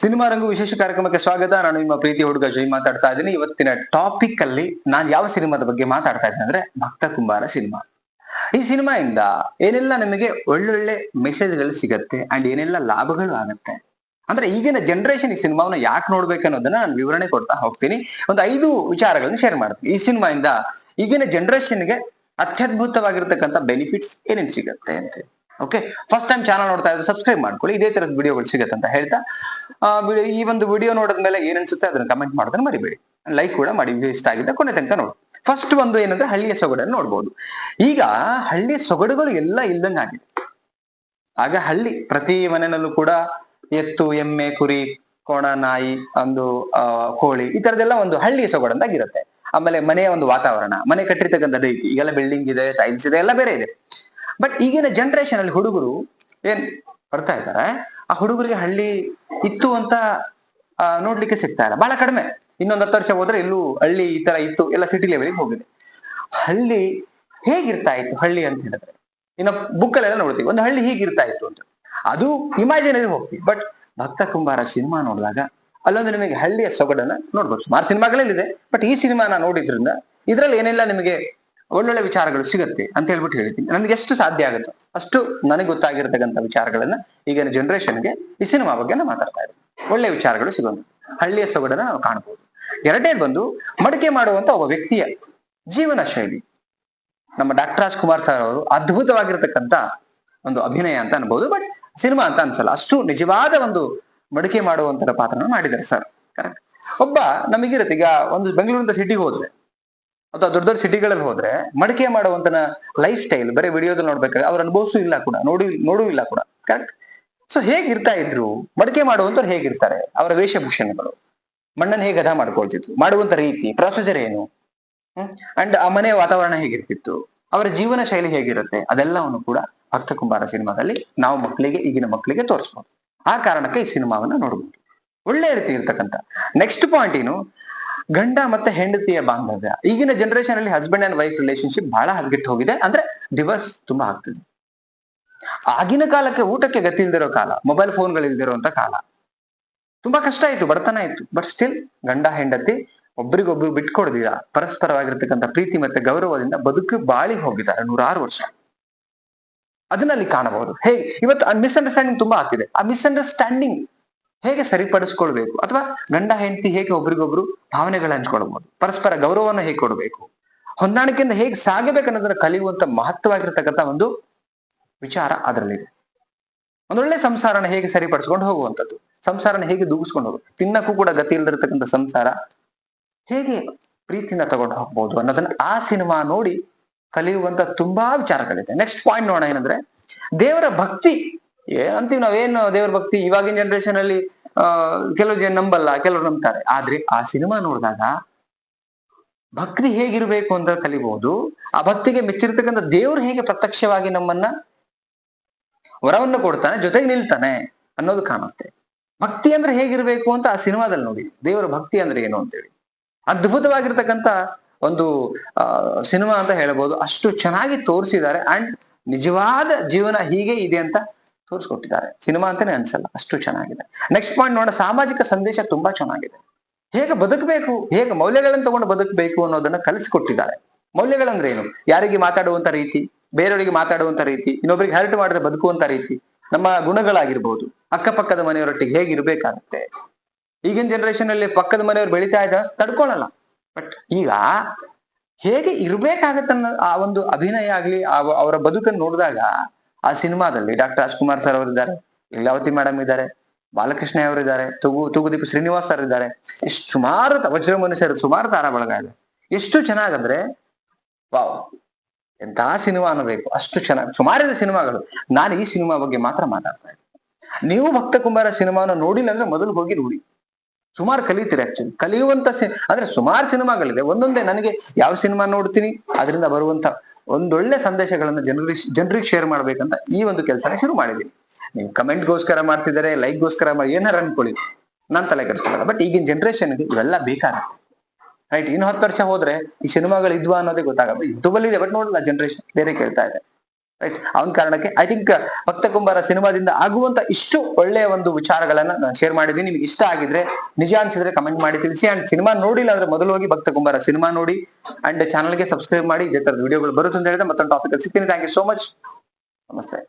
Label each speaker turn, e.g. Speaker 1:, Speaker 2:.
Speaker 1: Cinema ರಂಗು ವಿಶೇಷ ಕಾರ್ಯಕ್ರಮಕ್ಕೆ ಸ್ವಾಗತ. ನಾನು ನಿಮ್ಮ ಪ್ರೀತಿ ಹುಡುಗ ಜೈ ಮಾತಾಡ್ತಾ ಇದ್ದೀನಿ. ಇವತ್ತಿನ ಟಾಪಿಕ್ ಅಲ್ಲಿ ನಾನು ಯಾವ ಸಿನಿಮಾದ ಬಗ್ಗೆ ಮಾತಾಡ್ತಾ ಇದ್ದೀನಿ ಅಂದ್ರೆ ಭಕ್ತ ಕುಂಬಾರ ಸಿನಿಮಾ. ಈ ಸಿನಿಮಾಯಿಂದ ಏನೆಲ್ಲ ನಿಮಗೆ ಒಳ್ಳೊಳ್ಳೆ ಮೆಸೇಜ್ಗಳು ಸಿಗತ್ತೆ ಅಂಡ್ ಏನೆಲ್ಲ ಲಾಭಗಳು ಆಗತ್ತೆ. ಅಂದ್ರೆ ಈಗಿನ ಜನರೇಷನ್ ಈ ಸಿನಿಮಾವನ್ನ ಯಾಕೆ ನೋಡ್ಬೇಕು ಅನ್ನೋದನ್ನ ನಾನು ವಿವರಣೆ ಕೊಡ್ತಾ ಹೋಗ್ತೀನಿ. ಒಂದು ಐದು ವಿಚಾರಗಳನ್ನ ಶೇರ್ ಮಾಡ್ತೀನಿ. ಈ ಸಿನಿಮಾಯಿಂದ ಈಗಿನ ಜನರೇಷನ್ಗೆ ಅತ್ಯದ್ಭುತವಾಗಿರ್ತಕ್ಕಂಥ ಬೆನಿಫಿಟ್ಸ್ ಏನೇನು ಸಿಗತ್ತೆ ಅಂತ ಓಕೆ ಫಸ್ಟ್ ಟೈಮ್ ಚಾನಲ್ ನೋಡ್ತಾ ಇದ್ರೆ ಸಬ್ಸ್ಕ್ರೈಬ್ ಮಾಡ್ಕೊಳ್ಳಿ. ಇದೇ ತರದ ವಿಡಿಯೋಗಳು ಸಿಗುತ್ತೆ ಅಂತ ಹೇಳ್ತಾ ಈ ಒಂದು ವಿಡಿಯೋ ನೋಡಿದ ಮೇಲೆ ಅನ್ಸುತ್ತೆ ಅದನ್ನ ಕಮೆಂಟ್ ಮಾಡೋದನ್ನ ಮರಿಬೇಡಿ. ಲೈಕ್ ಕೂಡ ಮಾಡಿ ಇಷ್ಟ ಆಗಿದ್ದ ಕೊನೆ ತನಕ ನೋಡಿ. ಫಸ್ಟ್ ಒಂದು ಏನಂದ್ರೆ ಹಳ್ಳಿಯ ಸೊಗಡನ್ನು ನೋಡ್ಬೋದು. ಈಗ ಹಳ್ಳಿಯ ಸೊಗಡುಗಳು ಎಲ್ಲ ಇಲ್ದಂಗೆ ಆಗಿದೆ. ಆಗ ಹಳ್ಳಿ ಪ್ರತಿ ಮನೆಯಲ್ಲೂ ಕೂಡ ಎತ್ತು, ಎಮ್ಮೆ, ಕುರಿ, ಕೋಣ, ನಾಯಿ, ಒಂದು ಕೋಳಿ ಈ ತರದೆಲ್ಲ ಒಂದು ಹಳ್ಳಿಯ ಸೊಗಡಂದಾಗಿರುತ್ತೆ ಆಮೇಲೆ ಮನೆಯ ಒಂದು ವಾತಾವರಣ, ಮನೆ ಕಟ್ಟಿರ್ತಕ್ಕಂಥ ರೀತಿ ಈಗೆಲ್ಲ ಬಿಲ್ಡಿಂಗ್ ಇದೆ ಟೈಲ್ಸ್ ಇದೆ, ಎಲ್ಲ ಬೇರೆ ಇದೆ. ಬಟ್ ಈಗಿನ ಜನರೇಷನ್ ಅಲ್ಲಿ ಹುಡುಗರು ಏನ್ ಬರ್ತಾ ಇದ್ದಾರೆ, ಆ ಹುಡುಗರಿಗೆ ಹಳ್ಳಿ ಇತ್ತು ಅಂತ ನೋಡ್ಲಿಕ್ಕೆ ಸಿಗ್ತಾ ಇಲ್ಲ. ಬಹಳ ಕಡಿಮೆ. ಇನ್ನೊಂದು ಹತ್ತು ವರ್ಷ ಹೋದ್ರೆ ಎಲ್ಲೂ ಹಳ್ಳಿ ಈ ತರ ಇತ್ತು, ಎಲ್ಲ ಸಿಟಿ ಲೆವೆಲ್ಗೆ ಹೋಗಿದೆ. ಹಳ್ಳಿ ಹೇಗಿರ್ತಾ ಇತ್ತು? ಹಳ್ಳಿ ಅಂತ ಹೇಳಿದ್ರೆ, ಇನ್ನು ಬುಕ್ ಅಲ್ಲೆಲ್ಲ ನೋಡ್ತೀವಿ. ಒಂದು ಹಳ್ಳಿ ಹೀಗಿರ್ತಾ ಇತ್ತು ಅಂತ. ಅದು ಇಮ್ಯಾಜಿನರಿ ಹೋಗ್ತೀವಿ. ಬಟ್ ಭಕ್ತ ಕುಂಬಾರ ಸಿನಿಮಾ ನೋಡಿದಾಗ, ಅಲ್ಲೊಂದು ನಿಮಗೆ ಹಳ್ಳಿಯ ಸೊಗಡನ್ನ ನೋಡ್ಬೋದು. ಸುಮಾರು ಸಿನಿಮಾಗಳಲ್ಲಿದೆ ಬಟ್ ಈ ಸಿನಿಮಾನ ನೋಡಿದ್ರಿಂದ ಇದ್ರಲ್ಲಿ ಏನೆಲ್ಲ ನಿಮಗೆ ಒಳ್ಳೊಳ್ಳೆ ವಿಚಾರಗಳು ಸಿಗುತ್ತೆ ಅಂತ ಹೇಳ್ಬಿಟ್ಟು ಹೇಳ್ತೀನಿ ನನಗೆ ಎಷ್ಟು ಸಾಧ್ಯ ಆಗುತ್ತೋ ಅಷ್ಟು ನನಗೆ ಗೊತ್ತಾಗಿರ್ತಕ್ಕಂಥ ವಿಚಾರಗಳನ್ನ ಈಗಿನ ಜನರೇಷನ್ಗೆ ಈ ಸಿನಿಮಾ ಬಗ್ಗೆ ನಾನು ಮಾತಾಡ್ತಾ ಇದ್ದೀನಿ. ಒಳ್ಳೆ ವಿಚಾರಗಳು ಸಿಗುವಂತ ಹಳ್ಳಿಯ ಸೊಗಡನ್ನ ನಾವು ಕಾಣಬಹುದು ಎರಡೇ ಬಂದು ಮಡಿಕೆ ಮಾಡುವಂತ ಒಬ್ಬ ವ್ಯಕ್ತಿಯ ಜೀವನ ಶೈಲಿ. ನಮ್ಮ ಡಾಕ್ಟರ್ ರಾಜ್ ಕುಮಾರ್ ಸರ್ ಅವರು ಅದ್ಭುತವಾಗಿರ್ತಕ್ಕಂಥ ಒಂದು ಅಭಿನಯ ಅಂತ ಅನ್ಬೋದು. ಬಟ್ ಸಿನಿಮಾ ಅಂತ ಅನ್ಸಲ್ಲ, ಅಷ್ಟು ನಿಜವಾದ ಒಂದು ಮಡಿಕೆ ಮಾಡುವಂತ ಪಾತ್ರನ ಮಾಡಿದ್ದಾರೆ ಸರ್. ಕರೆಕ್ಟ್ ಒಬ್ಬ ನಮಗಿರುತ್ತೆ, ಈಗ ಒಂದು ಬೆಂಗಳೂರಿಂದ ಸಿಟಿಗೆ ಹೋದ್ರೆ ಅಥವಾ ದೊಡ್ಡ ದೊಡ್ಡ ಸಿಟಿಗಳಲ್ಲಿ ಹೋದ್ರೆ ಮಡಿಕೆ ಮಾಡುವಂತನ ಲೈಫ್ ಸ್ಟೈಲ್ ಬರೀ ವಿಡಿಯೋದಲ್ಲಿ ನೋಡ್ಬೇಕಾದ್ರೆ ಅವ್ರ ಅನುಭವಿಸೂ ಇಲ್ಲ ಕೂಡ, ನೋಡಿ, ನೋಡೂ ಇಲ್ಲ ಕೂಡ. ಕರೆಕ್ಟ್ ಸೊ ಹೇಗಿರ್ತಾ ಇದ್ರು, ಮಡಿಕೆ ಮಾಡುವಂತವ್ರು ಹೇಗಿರ್ತಾರೆ ಅವರ ವೇಷಭೂಷಣಗಳು. ಮಣ್ಣನ್ನು ಹೇಗೆ ಅದ ಮಾಡ್ಕೊಳ್ತಿದ್ರು? ಮಾಡುವಂತ ರೀತಿ ಪ್ರೊಸೀಜರ್ ಏನು? ಅಂಡ್ ಆ ಮನೆಯ ವಾತಾವರಣ ಹೇಗಿರ್ತಿತ್ತು? ಅವರ ಜೀವನ ಶೈಲಿ ಹೇಗಿರುತ್ತೆ? ಅದೆಲ್ಲವನ್ನು ಕೂಡ ಭಕ್ತ ಕುಂಬಾರ ಸಿನಿಮಾದಲ್ಲಿ ನಾವು ಮಕ್ಕಳಿಗೆ, ಈಗಿನ ಮಕ್ಕಳಿಗೆ ತೋರಿಸ್ಬೋದು. ಆ ಕಾರಣಕ್ಕೆ ಈ ಸಿನಿಮಾವನ್ನ ನೋಡ್ಬೋದು. ಒಳ್ಳೆ ರೀತಿ ಇರ್ತಕ್ಕಂಥ. ನೆಕ್ಸ್ಟ್ ಪಾಯಿಂಟ್ ಏನು ಗಂಡ ಮತ್ತೆ ಹೆಂಡತಿಯ ಬಾಂಧವ್ಯ. ಈಗಿನ ಜನರೇಷನ್ ಅಲ್ಲಿ ಹಸ್ಬೆಂಡ್ ಅಂಡ್ ವೈಫ್ ರಿಲೇಶನ್ಶಿಪ್ ಬಹಳ ಹದಗೆಟ್ಟು ಹೋಗಿದೆ. ಅಂದ್ರೆ ಡಿವರ್ಸ್ ತುಂಬಾ ಆಗ್ತಿದೆ. ಆಗಿನ ಕಾಲಕ್ಕೆ ಊಟಕ್ಕೆ ಗತಿ ಇಲ್ದಿರೋ ಕಾಲ ಮೊಬೈಲ್ ಫೋನ್ಗಳು ಇಲ್ದಿರೋಂತ ಕಾಲ. ತುಂಬಾ ಕಷ್ಟ ಆಯ್ತು, ಬಡತನ ಆಯ್ತು. ಬಟ್ ಸ್ಟಿಲ್ ಗಂಡ, ಹೆಂಡತಿ ಒಬ್ರಿಗೊಬ್ರು ಬಿಟ್ಕೊಡ್ದಿರ. ಪರಸ್ಪರವಾಗಿರ್ತಕ್ಕಂಥ ಪ್ರೀತಿ ಮತ್ತೆ ಗೌರವದಿಂದ ಬದುಕು ಬಾಳಿ ಹೋಗಿದ್ದಾರೆ ನೂರಾರು ವರ್ಷ. ಅದನ್ನಲ್ಲಿ ಕಾಣಬಹುದು. ಹೇಗೆ? ಇವತ್ತು ಮಿಸ್ಅಂಡರ್ಸ್ಟ್ಯಾಂಡಿಂಗ್ ತುಂಬಾ ಆಗ್ತಿದೆ. ಆ ಮಿಸ್ಅಂಡರ್ಸ್ಟ್ಯಾಂಡಿಂಗ್ ಹೇಗೆ ಸರಿಪಡಿಸ್ಕೊಳ್ಬೇಕು? ಅಥವಾ ಗಂಡ, ಹೆಂಡತಿ ಹೇಗೆ ಒಬ್ರಿಗೊಬ್ರು ಭಾವನೆಗಳ ಹಂಚ್ಕೊಳ್ಬಹುದು ಪರಸ್ಪರ ಗೌರವವನ್ನು ಹೇಗೆ ಕೊಡಬೇಕು? ಹೊಂದಾಣಿಕೆಯಿಂದ ಹೇಗೆ ಸಾಗಬೇಕು ಅನ್ನೋದನ್ನ ಕಲಿಯುವಂತ ಮಹತ್ವವಾಗಿರ್ತಕ್ಕಂಥ ಒಂದು ವಿಚಾರ ಅದರಲ್ಲಿದೆ. ಒಂದೊಳ್ಳೆ ಸಂಸಾರನ ಹೇಗೆ ಸರಿಪಡಿಸ್ಕೊಂಡು ಹೋಗುವಂಥದ್ದು? ಸಂಸಾರನ ಹೇಗೆ ದೂಗಿಸ್ಕೊಂಡು ಹೋಗುದು ತಿನ್ನಕ್ಕೂ ಕೂಡ ಗತಿ ಇಲ್ದಿರತಕ್ಕಂಥ ಸಂಸಾರ ಹೇಗೆ ಪ್ರೀತಿಯಿಂದ ತಗೊಂಡು ಹೋಗ್ಬೋದು ಅನ್ನೋದನ್ನ ಆ ಸಿನಿಮಾ ನೋಡಿ ಕಲಿಯುವಂತ ತುಂಬಾ ವಿಚಾರಗಳಿದೆ. ನೆಕ್ಸ್ಟ್ ಪಾಯಿಂಟ್ ನೋಡೋಣ ಏನಂದ್ರೆ, ದೇವರ ಭಕ್ತಿ ಏ, ಅಂತೀವಿ ನಾವೇನು ದೇವರ ಭಕ್ತಿ? ಇವಾಗಿನ ಜನರೇಷನ್ ಅಲ್ಲಿ ಕೆಲವು ಜನ ನಂಬಲ್ಲ, ಕೆಲವರು ನಂಬ್ತಾರೆ. ಆದ್ರೆ ಆ ಸಿನಿಮಾ ನೋಡಿದಾಗ ಭಕ್ತಿ ಹೇಗಿರ್ಬೇಕು ಅಂತ ಕಲಿಬಹುದು ಆ ಭಕ್ತಿಗೆ ಮೆಚ್ಚಿರ್ತಕ್ಕಂಥ ದೇವ್ರು ಹೇಗೆ ಪ್ರತ್ಯಕ್ಷವಾಗಿ ನಮ್ಮನ್ನ ವರವನ್ನು ಕೊಡ್ತಾನೆ, ಜೊತೆಗೆ ನಿಲ್ತಾನೆ ಅನ್ನೋದು ಕಾಣುತ್ತೆ. ಭಕ್ತಿ ಅಂದ್ರೆ ಹೇಗಿರ್ಬೇಕು ಅಂತ ಆ ಸಿನಿಮಾದಲ್ಲಿ ನೋಡಿ. ದೇವರ ಭಕ್ತಿ ಅಂದ್ರೆ ಏನು ಅಂತೇಳಿ. ಅದ್ಭುತವಾಗಿರ್ತಕ್ಕಂಥ ಒಂದು ಸಿನಿಮಾ ಅಂತ ಹೇಳ್ಬೋದು. ಅಷ್ಟು ಚೆನ್ನಾಗಿ ತೋರಿಸಿದ್ದಾರೆ. ಅಂಡ್ ನಿಜವಾದ ಜೀವನ ಹೀಗೆ ಇದೆ ಅಂತ ತೋರಿಸ್ಕೊಟ್ಟಿದ್ದಾರೆ. ಸಿನಿಮಾ ಅಂತಾನೆ ಅನ್ಸಲ್ಲ, ಅಷ್ಟು ಚೆನ್ನಾಗಿದೆ. ನೆಕ್ಸ್ಟ್ ಪಾಯಿಂಟ್ ನೋಡ, ಸಾಮಾಜಿಕ ಸಂದೇಶ ತುಂಬಾ ಚೆನ್ನಾಗಿದೆ. ಹೇಗೆ ಬದುಕಬೇಕು? ಹೇಗೆ ಮೌಲ್ಯಗಳನ್ನು ತಗೊಂಡು ಬದುಕಬೇಕು ಅನ್ನೋದನ್ನ ಕಲಿಸಿಕೊಟ್ಟಿದ್ದಾರೆ. ಮೌಲ್ಯಗಳಂದ್ರೆ ಏನು? ಯಾರಿಗೆ ಮಾತಾಡುವಂತ ರೀತಿ, ಬೇರೆಯವರಿಗೆ ಮಾತಾಡುವಂತ ರೀತಿ ಇನ್ನೊಬ್ಬರಿಗೆ ಹರ್ಟ್ ಮಾಡದೆ ಬದುಕುವಂತ ರೀತಿ, ನಮ್ಮ ಗುಣಗಳಾಗಿರ್ಬೋದು. ಅಕ್ಕಪಕ್ಕದ ಮನೆಯವರೊಟ್ಟಿಗೆ ಹೇಗಿರ್ಬೇಕಾಗುತ್ತೆ ಈಗಿನ ಜನರೇಷನ್ ಅಲ್ಲಿ ಪಕ್ಕದ ಮನೆಯವ್ರು ಬೆಳೀತಾ ಇದ್ದ ತಡ್ಕೊಳ್ಳಲ್ಲ. ಬಟ್ ಈಗ ಹೇಗೆ ಇರ್ಬೇಕಾಗತ್ತ ಆ ಒಂದು ಅಭಿನಯ ಆಗ್ಲಿ ಅವರ ಬದುಕನ್ನು ನೋಡಿದಾಗ ಆ ಸಿನಿಮಾದಲ್ಲಿ ಡಾಕ್ಟರ್ ರಾಜ್ಕುಮಾರ್ ಸರ್ ಅವರಿದ್ದಾರೆ, ಲೀಲಾವತಿ ಮೇಡಮ್ ಇದ್ದಾರೆ, ಬಾಲಕೃಷ್ಣ ಅವರಿದ್ದಾರೆ, ತುಗು, ತುಗುದೀಪ್ ಶ್ರೀನಿವಾಸ್ ಸರ್ ಇದ್ದಾರೆ. ಇಷ್ಟು ಸುಮಾರು ವಜ್ರ ಮನುಷ್ಯರು, ಸುಮಾರು ತಾರಾ ಬಳಗ ಇದೆ ಎಷ್ಟು ಚೆನ್ನಾಗಂದ್ರೆ, ವಾವ್ ಎಂತಹ ಸಿನಿಮಾ ಅನ್ನಬೇಕು. ಅಷ್ಟು ಚೆನ್ನಾಗಿ ಸುಮಾರಿದೆ ಸಿನಿಮಾಗಳು. ನಾನು ಈ ಸಿನಿಮಾ ಬಗ್ಗೆ ಮಾತ್ರ ಮಾತಾಡ್ತಾ ಇದ್ದೀನಿ. ನೀವು ಭಕ್ತ ಕುಂಬಾರ ಸಿನಿಮಾನ ನೋಡಿಲ್ಲ ಅಂದ್ರೆ ಮೊದಲು ಹೋಗಿ ನೋಡಿ. ಸುಮಾರು ಕಲಿತೀರಿ ಆಕ್ಚುಲಿ ಕಲಿಯುವಂತ ಅಂದ್ರೆ ಸುಮಾರು ಸಿನಿಮಾಗಳಿದೆ. ಒಂದೊಂದೇ, ನನಗೆ ಯಾವ ಸಿನಿಮಾ ನೋಡ್ತೀನಿ, ಅದರಿಂದ ಬರುವಂತ ಒಂದೊಳ್ಳೆ ಸಂದೇಶಗಳನ್ನ ಜನರಿಗೆ ಜನರಿಗೆ ಶೇರ್ ಮಾಡ್ಬೇಕಂತ ಈ ಒಂದು ಕೆಲಸನ ಶುರು ಮಾಡಿದೀನಿ ನೀವು ಕಮೆಂಟ್ಗೋಸ್ಕರ ಮಾಡ್ತಿದ್ದಾರೆ, ಲೈಕ್ಗೋಸ್ಕರ ಮಾಡಿ, ಏನಾರ ಅನ್ಕೊಳ್ಳಿ. ನಾನ್ ತಲೆ ಕೆಡಿಸ್ಕೊಳ್ಳಲ್ಲ ಬಟ್ ಈಗಿನ ಜನರೇಷನ್ಗೆ ಇವೆಲ್ಲ ಬೇಕಾಗುತ್ತೆ ರೈಟ್ ಇನ್ನು ಹತ್ತು ವರ್ಷ ಹೋದ್ರೆ ಈ ಸಿನಿಮಾಗಳು ಇದ್ವಾ ಅನ್ನೋದೇ ಗೊತ್ತಾಗಲ್ಲ. ಯೂಟ್ಯೂಬಲ್ಲಿ ಇದೆ ಬಟ್ ನೋಡಲ್ಲ ಜನರೇಷನ್ ಬೇರೆ ಕೇಳ್ತಾ ಇದೆ. ರೈಟ್ ಅವನ ಕಾರಣಕ್ಕೆ ಐ ಥಿಂಕ್ ಭಕ್ತ ಕುಂಬಾರ ಸಿನಿಮಾದಿಂದ ಆಗುವಂತ ಇಷ್ಟು ಒಳ್ಳೆಯ ಒಂದು ವಿಚಾರಗಳನ್ನ ನಾನು ಶೇರ್ ಮಾಡಿದ್ದೀನಿ. ನಿಮ್ಗೆ ಇಷ್ಟ ಆಗಿದ್ರೆ ನಿಜ ಅನ್ಸಿದ್ರೆ ಕಮೆಂಟ್ ಮಾಡಿ ತಿಳಿಸಿ. ಅಂಡ್ ಸಿನಿಮಾ ನೋಡಿಲ್ಲ ಅಂದ್ರೆ ಮೊದಲು ಹೋಗಿ ಭಕ್ತ ಕುಂಬಾರ ಸಿನಿಮಾ ನೋಡಿ ಅಂಡ್ ಚಾನಲ್ಗೆ ಸಬ್ಸ್ಕ್ರೈಬ್ ಮಾಡಿ, ಇದೇ ತರದ ವಿಡಿಯೋಗಳು ಬರುತ್ತೆ ಅಂತ ಹೇಳಿದ್ರೆ ಮತ್ತೊಂದು ಟಾಪಿಕ್ ಸಿಗ್ತೀನಿ. ಥ್ಯಾಂಕ್ ಯು ಸೋ ಮಚ್ ನಮಸ್ತೆ.